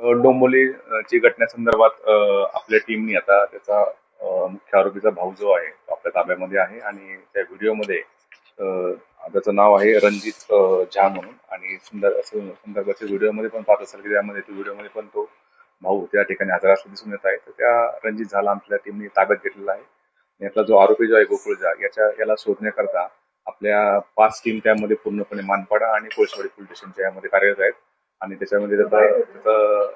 डोंबोलीची घटनेसंदर्भात संदर्भात आपल्या टीमनी आता त्याचा मुख्य आरोपीचा भाऊ जो आहे तो आपल्या ताब्यामध्ये आहे आणि त्या व्हिडिओमध्ये त्याचं नाव आहे रणजित झा म्हणून आणि सुंदर असं संदर्भाच्या व्हिडिओमध्ये पण पाहत असेल की त्यामध्ये व्हिडिओमध्ये पण तो भाऊ त्या ठिकाणी हजर असं दिसून येत आहे. तर त्या रणजित झाला आपल्या टीमने ताब्यात घेतलेला आहे. यातला जो आरोपी जो आहे गोकुळ झा याच्या याला शोधण्याकरता आपल्या पाच टीम त्यामध्ये पूर्णपणे मानपाडा आणि कोळशेवाडी पोलीस स्टेशनच्या यामध्ये कार्यरत आहेत. आणि त्याच्यामध्ये त्याचा त्याचं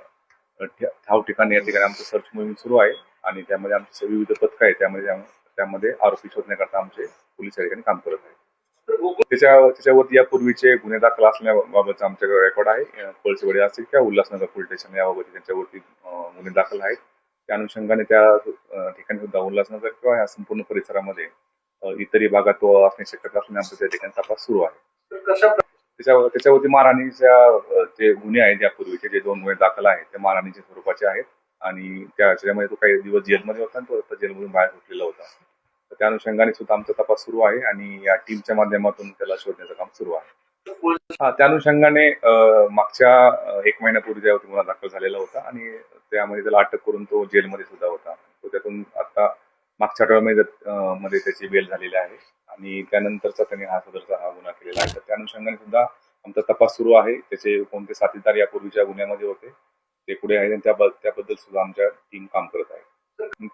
ठाव ठिकाणी या ठिकाणी आमचं सर्च मोहीम सुरू आहे. आणि त्यामध्ये आमचे विविध पथकं आहे त्यामध्ये त्यामध्ये आरोपी शोधण्याकरता आमचे पोलीस या ठिकाणी काम करत आहेत. त्याच्या त्याच्यावरती यापूर्वीचे गुन्हे दाखल असण्याबाबतचा आमच्याकडे रेकॉर्ड आहे. अं, असतील किंवा उल्हासनगर पोलीस स्टेशन याबाबत त्यांच्यावरती गुन्हे दाखल आहेत. त्या अनुषंगाने त्या ठिकाणी सुद्धा उल्हासनगर किंवा या संपूर्ण परिसरामध्ये इतरही भागात तो असण्याची शक्यता असल्याने आमचा त्या ठिकाणी तपास सुरू आहे. त्याच्यावर त्याच्यावरती मारहाणीच्या जे गुन्हे आहेत यापूर्वीचे जे दोन गुन्हे दाखल आहेत ते मारहाणीच्या स्वरूपाचे आहेत. आणि त्या त्याच्यामध्ये तो काही दिवस जेलमध्ये होता आणि तो आता जेलमधून बाहेर सुटलेला होता. तर त्या अनुषंगाने सुद्धा आमचा तपास सुरू आहे आणि या टीमच्या माध्यमातून त्याला शोधण्याचं काम सुरू आहे. हा त्या अनुषंगाने मागच्या एक महिन्यापूर्वी त्यावरती गुन्हा दाखल झालेला होता आणि त्यामध्ये त्याला अटक करून तो जेलमध्ये सुद्धा होता. तो त्यातून आता मागच्या आठवड्यामध्ये मध्ये त्याची बेल झालेली आहे. आणि त्यानंतरचा त्यांनी हा सदरचा हा गुन्हा केलेला आहे. तर त्या अनुषंगाने सुद्धा आमचा तपास सुरू आहे. त्याचे कोणते साथीदार यापूर्वीच्या गुन्ह्यामध्ये होते ते पुढे आहेत आणि त्या त्याबद्दल सुद्धा आमच्या टीम काम करत आहे.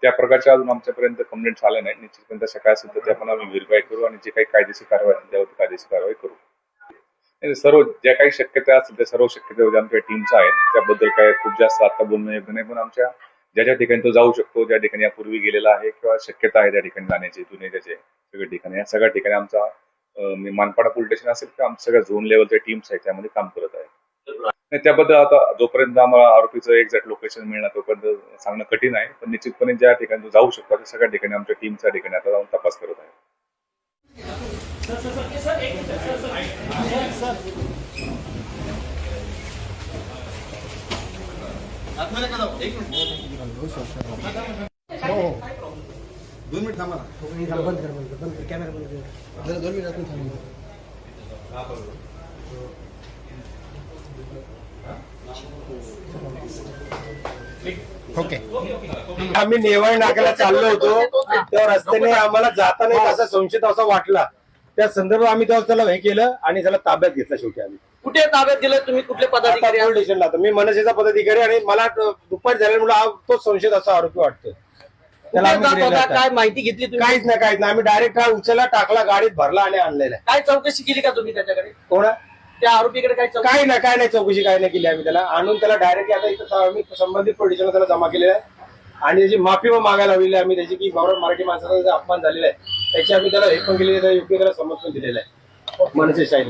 त्या प्रकारच्या अजून आमच्यापर्यंत कंप्लेंट आल्या नाही निश्चितपर्यंत सकाळ असेल तर त्या पण आम्ही व्हेरीफाय करू आणि जे काही कायदेशीर कारवाई त्यावर त्यावरती कायदेशीर कारवाई करू. सर्व ज्या काही शक्यता असतील त्या सर्व शक्यता आमच्या टीमच्या आहेत. त्याबद्दल काय खूप जास्त आता बोलणं नाही पण आमच्या ज्या ज्या ठिकाणी तो जाऊ शकतो ज्या ठिकाणी यापूर्वी गेलेला आहे किंवा शक्यता आहे त्या ठिकाणी जाण्याची जुने त्याचे सगळ्या ठिकाणी या सगळ्या ठिकाणी आमचा मी मानपाडा पोलीस स्टेशन असेल किंवा आमच्या सगळ्या झोन लेवलच्या टीम्स आहेत त्यामध्ये काम करत आहे त्याबद्दल आता जोपर्यंत आम्हाला आरोपीचं एक्झॅक्ट लोकेशन मिळणार तोपर्यंत सांगणं कठीण आहे. पण निश्चितपणे ज्या ठिकाणी तो जाऊ शकतो त्या सगळ्या ठिकाणी आमच्या टीमच्या ठिकाणी आता जाऊन तपास करत आहे. दोन मिनिट थांबा ना बंद कर बंद कर बंद कर कॅमेरा बंद कर जरा दोन मिनिट आपण थांबा ओके. आम्ही नेवाळ नाक्याला चाललो होतो. त्या रस्त्याने आम्हाला जाताना एक असा संशयित असा वाटला. त्या संदर्भात आम्ही तेव्हा त्याला हे केलं आणि त्याला ताब्यात घेतला शेवटी आम्ही. कुठे ताब्यात दिलं तुम्ही कुठले पदाधिकारी पोलीस स्टेशनला. मी मनसेचा पदाधिकारी आणि मला दुपारी झाल्यामुळे हा तो संशयित असा आरोपी वाटतोय. त्याला कुठे आम्ही जात दिलेला होता? होता. काय माहिती घेतली तुम्ही? काहीच नाही काहीच नाही. आम्ही डायरेक्ट हा उचलला टाकला गाडीत भरला आणि आणलेला आहे. काय चौकशी केली का तुम्ही त्याच्याकडे? कोण? त्या आरोपीकडे काय चौकशी? काय नाही काय नाही. चौकशी काय नाही केली आम्ही त्याला. आणून त्याला डायरेक्ट आता इथं आम्ही संबंधित पोलीस स्टेशनला त्याला जमा केलेला आहे. आणि त्याची माफी पण मागायला हवी आम्ही त्याची की बाबा मराठी माणसाचा जो अपमान झालेला आहे. त्याची आम्ही त्याला हे पण केलेलं आहे योग्य त्याला समज दिलेलं आहे. मनसे शाहीने